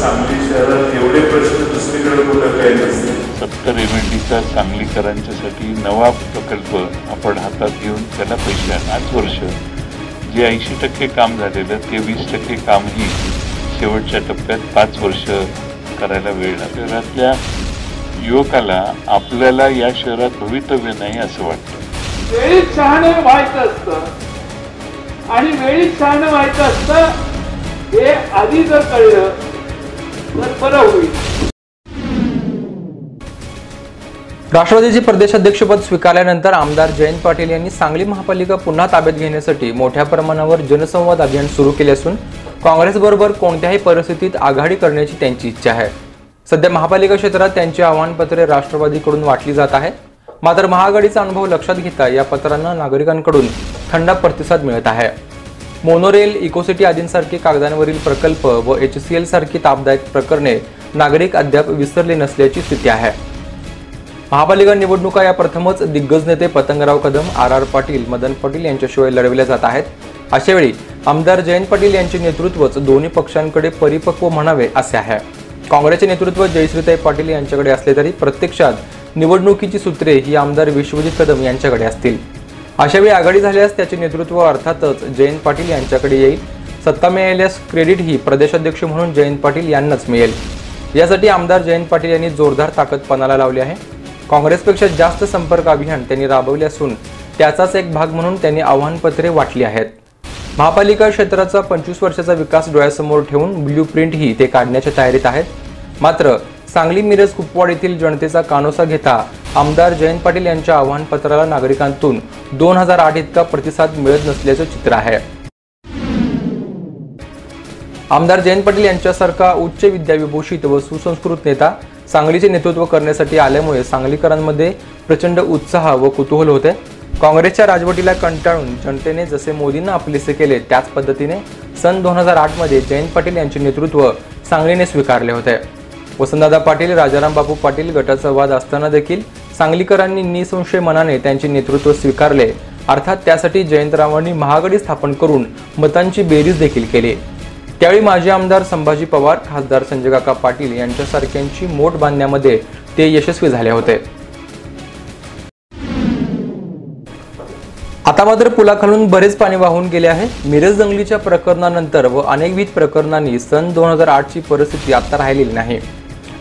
सांगली शहरात एवढे प्रश्न दुसरीकडे कुठं काही नसते सत्तर एम एल डीचा सांगलीकरांच्यासाठी नवा प्रकल्प आपण हातात घेऊन त्याला पैसे. पाच वर्ष. जे ऐंशी टक्के काम झालेलं ते वीस टक्के कामही शेवटच्या टप्प्यात पाच वर्ष करायला वेळ लागला. शहरातल्या युवकाला आपल्याला या शहरात भवितव्य नाही असं वाटतं. वेळीच शहाणे व्हायचं असतं. आणि वेळीच शहाणे व्हायचं असतं हे आधी जर कळलं तर बरं होईल राष्ट्रवादीचे प्रदेशाध्यक्षपद स्वीकारल्यानंतर आमदार जयंत पाटील यांनी सांगली महापालिका पुन्हा ताब्यात घेण्यासाठी मोठ्या प्रमाणावर जनसंवाद अभियान सुरू केले असून काँग्रेसबरोबर कोणत्याही परिस्थितीत आघाडी करण्याची त्यांची इच्छा आहे. सध्या महापालिका क्षेत्रात त्यांची आव्हानपत्रे राष्ट्रवादीकडून वाटली जात आहे मात्र महाआघाडीचा अनुभव लक्षात घेता या पत्रांना नागरिकांकडून थंड प्रतिसाद मिळत आहे. मोनोरेल इकोसिटी आदींसारखे कागदांवरील प्रकल्प व एच सी एल सारखी तापदायक प्रकरणे नागरिक अद्याप विसरले नसल्याची स्थिती आहे. महापालिका निवडणुका या प्रथमच दिग्गज नेते पतंगराव कदम आर आर पाटील मदन पाटील यांच्याशिवाय लढविल्या जात आहेत. अशावेळी आमदार जयंत पाटील यांचे नेतृत्वच दोन्ही पक्षांकडे परिपक्व म्हणावे असे आहे. काँग्रेसचे नेतृत्व जयश्रीताई पाटील यांच्याकडे असले तरी प्रत्यक्षात निवडणुकीची सूत्रे ही आमदार विश्वजित कदम यांच्याकडे असतील. अशावेळी आघाडी झाल्यास त्याचे नेतृत्व अर्थातच जयंत पाटील यांच्याकडे येईल. सत्ता मिळाल्यास क्रेडिट ही प्रदेशाध्यक्ष म्हणून जयंत पाटील यांनाच मिळेल. यासाठी आमदार जयंत पाटील यांनी जोरदार ताकद पणाला लावली आहे. काँग्रेसपेक्षा जास्त संपर्क अभियान त्यांनी राबवले असून त्याचाच एक भाग म्हणून त्यांनी आव्हानपत्रे वाटली आहेत. महापालिका क्षेत्राचा पंचवीस वर्षाचा विकास डोळ्यासमोर ठेवून ब्ल्यू प्रिंटही ते काढण्याच्या तयारीत आहेत. मात्र सांगली मिरज कुपवाड येथील जनतेचा कानोसा घेता आमदार जयंत पाटील यांच्या आव्हानपत्राला नागरिकांतून दोन हजार आठ इतका प्रतिसाद मिळत नसल्याचं चित्र आहे. आमदार जयंत पाटील यांच्यासारखा उच्च विद्याविभूषित व सुसंस्कृत नेता सांगलीचे नेतृत्व करण्यासाठी आल्यामुळे सांगलीकरांमध्ये प्रचंड उत्साह व कुतूहल होते. काँग्रेसच्या राजवटीला कंटाळून जनतेने जसे मोदींना आपलेसे केले त्याच पद्धतीने सन दोन हजार आठमध्ये जयंत पाटील यांचे नेतृत्व सांगलीने स्वीकारले होते. वसंतदादा पाटील राजाराम बापू पाटील गटाचा वाद असताना देखील सांगलीकरांनी निसंशय मनाने त्यांचे नेतृत्व स्वीकारले. अर्थात त्यासाठी जयंतरावांनी महागडी स्थापन करून मतांची बेरीज देखील केली. त्यावेळी माजी आमदार संभाजी पवार खासदार संजय काका पाटील यांच्यासारख्यांची मोठ बांधण्यामध्ये ते यशस्वी झाले होते. आता मात्र पुलाखालून बरेच पाणी वाहून गेले आहे. मिरज दंगलीच्या प्रकरणानंतर व अनेकविध प्रकरणांनी सन दोन हजार आठची परिस्थिती आता राहिलेली नाही.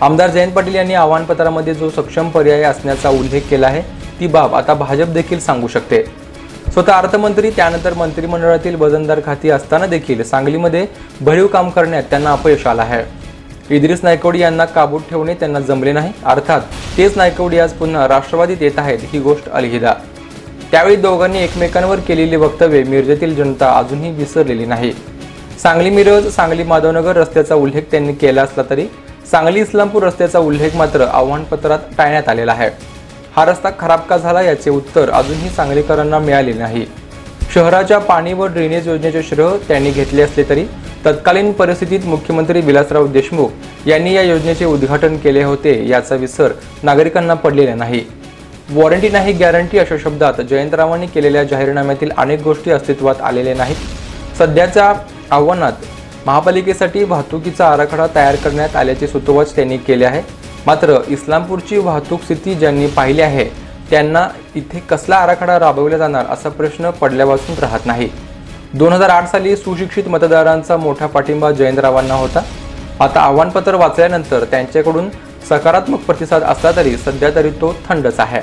आमदार जयंत पाटील यांनी आव्हानपत्रामध्ये जो सक्षम पर्याय असण्याचा उल्लेख केला आहे ती बाब आता भाजप देखील सांगू शकते. स्वतः अर्थमंत्री त्यानंतर मंत्रिमंडळातील वजनदार खाती असताना देखील सांगलीमध्ये भरीव काम करण्यात त्यांना अपयश आलं आहे. इद्रिस नायकवडी यांना काबूत ठेवणे त्यांना जमले नाही अर्थात तेच नायकवडी आज पुन्हा राष्ट्रवादीत येत आहेत ही गोष्ट अलहिदा. त्यावेळी दोघांनी एकमेकांवर केलेली वक्तव्ये मिरजेतील जनता अजूनही विसरलेली नाही. सांगली मिरज सांगली माधवनगर रस्त्याचा उल्लेख त्यांनी केला असला तरी सांगली इस्लामपूर रस्त्याचा उल्लेख मात्र आव्हानपत्रात टाळण्यात आलेला आहे. हा रस्ता खराब का झाला याचे उत्तर अजूनही सांगलीकरांना मिळाले नाही. शहराच्या पाणी व ड्रेनेज योजनेचे श्रेय त्यांनी घेतले असले तरी तत्कालीन परिस्थितीत मुख्यमंत्री विलासराव देशमुख यांनी या योजनेचे उद्घाटन केले होते याचा विसर नागरिकांना पडलेला नाही. वॉरंटी नाही गॅरंटी अशा शब्दात जयंतरावांनी केलेल्या जाहीरनाम्यातील अनेक गोष्टी अस्तित्वात आलेल्या नाहीत. सध्याच्या आव्हानात महापालिकेसाठी वाहतुकीचा आराखडा तयार करण्यात आल्याचे सुतोवाच त्यांनी केले आहे. मात्र इस्लामपूरची वाहतूक स्थिती ज्यांनी पाहिली आहे त्यांना इथे कसला आराखडा राबवला जाणार असा प्रश्न पडल्यापासून राहत नाही. दोन हजार आठ साली सुशिक्षित मतदारांचा मोठा पाठिंबा जयंतरावांना होता. आता आव्हानपत्र वाचल्यानंतर त्यांच्याकडून सकारात्मक प्रतिसाद असला तरी सध्या तरी तो थंडच आहे.